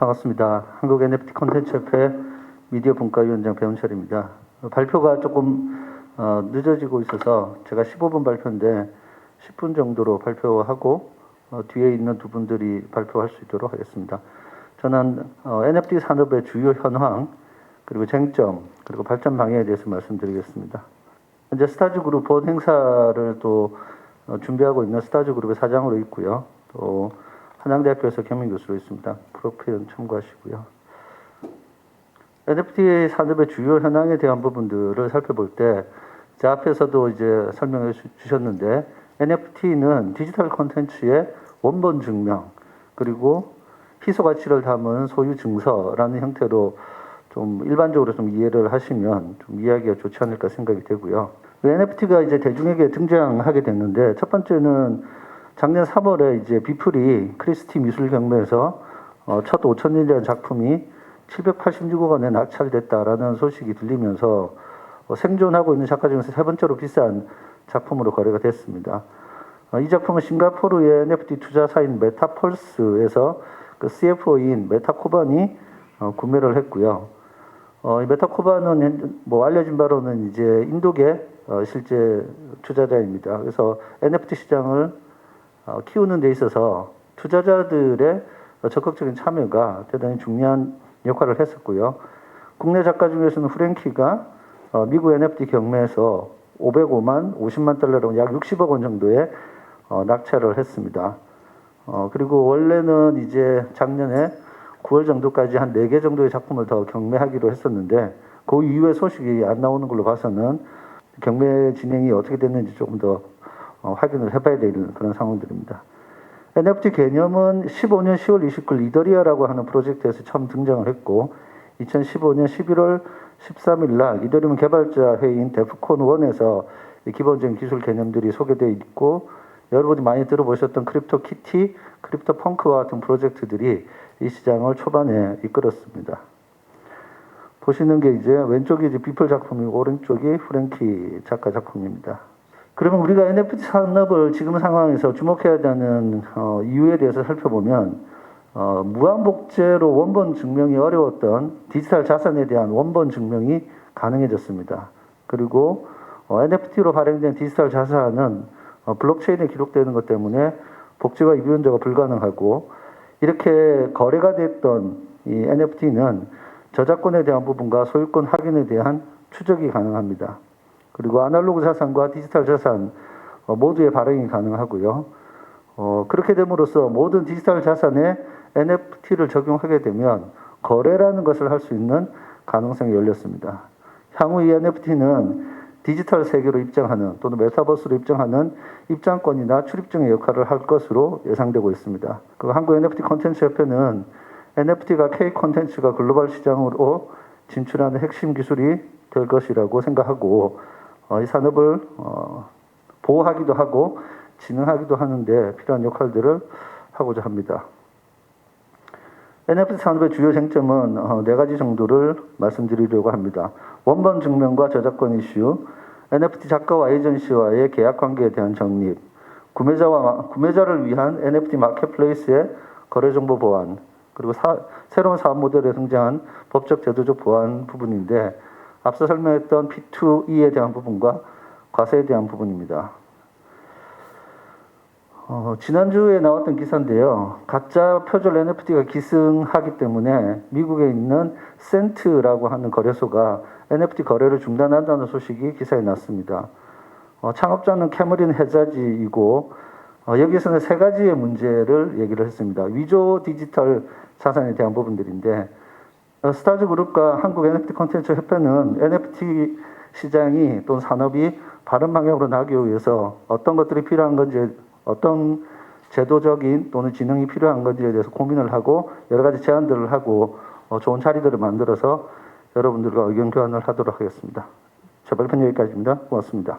반갑습니다. 한국 NFT 콘텐츠 협회 미디어 분과위원장 배훈철입니다. 어, 발표가 조금 어, 늦어지고 있어서 제가 15분 발표인데 10분 정도로 발표하고 어, 뒤에 있는 두 분들이 발표할 수 있도록 하겠습니다. 저는 어, NFT 산업의 주요 현황 그리고 쟁점 그리고 발전 방향에 대해서 말씀드리겠습니다. 현재 스타즈 그룹 본 행사를 또 어, 준비하고 있는 스타즈 그룹의 사장으로 있고요. 또 한양대학교에서 겸임 교수로 있습니다. 프로필은 참고하시고요. NFT 산업의 주요 현황에 대한 부분들을 살펴볼 때, 제 앞에서도 이제 설명해 주- 주셨는데, NFT는 디지털 콘텐츠의 원본 증명, 그리고 희소 가치를 담은 소유 증서라는 형태로 좀 일반적으로 좀 이해를 하시면 좀 이해하기가 좋지 않을까 생각이 되고요. NFT가 이제 대중에게 등장하게 됐는데, 첫 번째는 작년 3월에 이제 비플이 크리스티 미술 경매에서 어, 첫 5천일년 작품이 786억 원에 낙찰됐다라는 소식이 들리면서 어, 생존하고 있는 작가 중에서 세 번째로 비싼 작품으로 거래가 됐습니다. 어, 이 작품은 싱가포르의 NFT 투자사인 메타펄스에서 그 CFO인 메타코반이 어, 구매를 했고요. 어, 이 메타코바는 현- 뭐 알려진 바로는 이제 인도계 어, 실제 투자자입니다. 그래서 NFT 시장을 어, 키우는 데 있어서 투자자들의 어, 적극적인 참여가 대단히 중요한 역할을 했었고요. 국내 작가 중에서는 프랭키가 어, 미국 NFT 경매에서 505만 50만 달러로 약 60억 원 정도의 어, 낙찰을 했습니다. 어, 그리고 원래는 이제 작년에 9월 정도까지 한 4개 정도의 작품을 더 경매하기로 했었는데 그 이후에 소식이 안 나오는 걸로 봐서는 경매 진행이 어떻게 됐는지 조금 더 어, 확인을 해봐야 되는 그런 상황들입니다. NFT 개념은 15년 10월 29일 이더리아라고 하는 프로젝트에서 처음 등장을 했고 2015년 11월 13일 날 이더리움 개발자 회의인 데프콘 1에서 기본적인 기술 개념들이 소개되어 있고 여러분이 많이 들어보셨던 크립토 키티, 크립토 펑크와 같은 프로젝트들이 이 시장을 초반에 이끌었습니다. 보시는 게 이제 왼쪽이 이제 비플 작품이고 오른쪽이 프랭키 작가 작품입니다. 그러면 우리가 NFT 산업을 지금 상황에서 주목해야 되는 어, 이유에 대해서 살펴보면 어, 무한복제로 원본 증명이 어려웠던 디지털 자산에 대한 원본 증명이 가능해졌습니다. 그리고 어, NFT로 발행된 디지털 자산은 어, 블록체인에 기록되는 것 때문에 복제와 이변조가 불가능하고 이렇게 거래가 됐던 이 NFT는 저작권에 대한 부분과 소유권 확인에 대한 추적이 가능합니다. 그리고 아날로그 자산과 디지털 자산 어, 모두의 발행이 가능하고요. 어, 그렇게 됨으로써 모든 디지털 자산에 NFT를 적용하게 되면 거래라는 것을 할 수 있는 가능성이 열렸습니다. 향후 이 NFT는 디지털 세계로 입장하는 또는 메타버스로 입장하는 입장권이나 출입증의 역할을 할 것으로 예상되고 있습니다. 그 한국 NFT 콘텐츠 협회는 NFT가 K 콘텐츠가 글로벌 시장으로 진출하는 핵심 기술이 될 것이라고 생각하고 어, 이 산업을 어, 보호하기도 하고 진흥하기도 하는데 필요한 역할들을 하고자 합니다. NFT 산업의 주요 쟁점은 어, 네 가지 정도를 말씀드리려고 합니다. 원본 증명과 저작권 이슈, NFT 작가와 에이전시와의 계약 관계에 대한 정립, 구매자와 마- 구매자를 위한 NFT 마켓플레이스의 거래 정보 보안, 그리고 사- 새로운 사업 모델에 등장한 법적 제도적 보안 부분인데 앞서 설명했던 P2E에 대한 부분과 과세에 대한 부분입니다. 어, 지난주에 나왔던 기사인데요. 가짜 표절 NFT가 기승하기 때문에 미국에 있는 센트라고 하는 거래소가 NFT 거래를 중단한다는 소식이 기사에 났습니다. 어, 창업자는 캐머린 해자지이고 어, 여기서는 세 가지의 문제를 얘기를 했습니다. 위조 디지털 자산에 대한 부분들인데 어, 스타즈 그룹과 한국 NFT 콘텐츠 협회는 NFT 시장이 또는 산업이 바른 방향으로 나기 위해서 어떤 것들이 필요한 건지 어떤 제도적인 또는 지능이 필요한 건지에 대해서 고민을 하고 여러 가지 제안들을 하고 어, 좋은 자리들을 만들어서 여러분들과 의견 교환을 하도록 하겠습니다. 제 발표는 여기까지입니다. 고맙습니다.